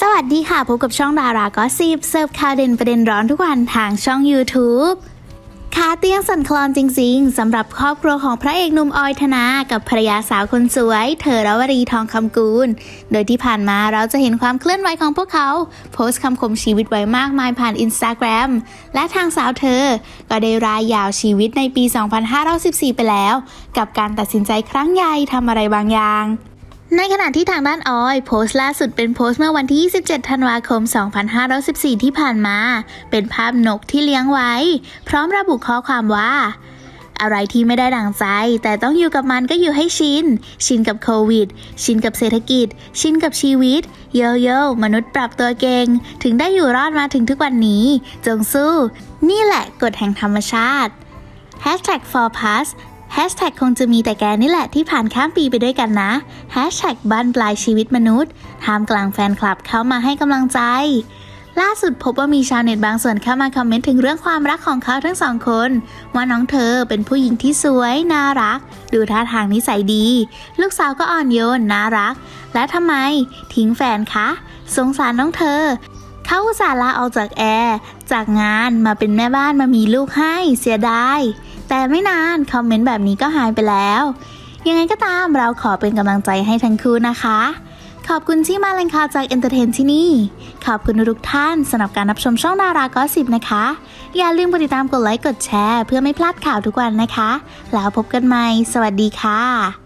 สวัสดีค่ะ พบกับช่องดาราก็ซีบเสิร์ฟข่าวเด่นประเด็นร้อนทุกวันทางช่อง YouTube ขาเตียงสั่นคลอนจริงๆสำหรับครอบครัวของพระเอกหนุ่มออยธนา กับภรรยาสาวคนสวย เธอรวรีทองคำกูล โดยที่ผ่านมาเราจะเห็นความเคลื่อนไหวของพวกเขา โพสต์คำคมชีวิตไว้มากมายผ่านอินสตาแกรมและทางสาวเธอ ก็ได้รายยาวชีวิตในปี 2514 ไปแล้ว กับการตัดสินใจครั้งใหญ่ทำอะไรบางอย่าง ในขณะที่ทางด้านออย โพสต์ล่าสุดเป็นโพสต์เมื่อวันที่ 27 ธันวาคม 2514 ที่ผ่านมา เป็นภาพนกที่เลี้ยงไว้ พร้อมระบุข้อความว่า อะไรที่ไม่ได้ดังใจ แต่ต้องอยู่กับมันก็อยู่ให้ชิน ชินกับโควิด ชินกับเศรษฐกิจ ชินกับชีวิต โยโย่มนุษย์ปรับตัวเก่ง ถึงได้อยู่รอดมาถึงทุกวันนี้ จงสู้ นี่แหละกฎแห่งธรรมชาติ Hashtag for pass แฮชแท็กคงจะมีแต่แกนี่แหละที่ผ่านข้ามปีไปด้วยกันนะแฮชแท็กบ้านปลายชีวิตมนุษย์ท่ามกลางแฟนคลับเข้ามาให้กำลังใจ ล่าสุดพบว่ามีชาวเน็ตบางส่วนเข้ามาคอมเมนต์ถึงเรื่องความรักของเขาทั้งสองคน ว่าน้องเธอเป็นผู้หญิงที่สวย น่ารัก ดูท่าทางนิสัยดี ลูกสาวก็อ่อนโยนน่ารัก และทำไม ทิ้งแฟนคะ สงสารน้องเธอเขาอุตส่าห์ลาออกจากแอร์ จากงานมาเป็นแม่บ้านมามีลูกให้เสียดาย แต่ไม่นานคอมเมนต์แบบนี้ก็หายไปแล้ว ยังไงก็ตามเราขอเป็นกำลังใจให้ทั้งคู่นะคะ ขอบคุณที่มาแรงข่าวจากเอนเตอร์เทนที่นี่ ขอบคุณทุกท่านสำหรับการรับชมช่องดารากอสิบนะคะ อย่าลืมกดติดตามกดไลค์กดแชร์ เพื่อไม่พลาดข่าวทุกวันนะคะ แล้วพบกันใหม่ สวัสดีค่ะ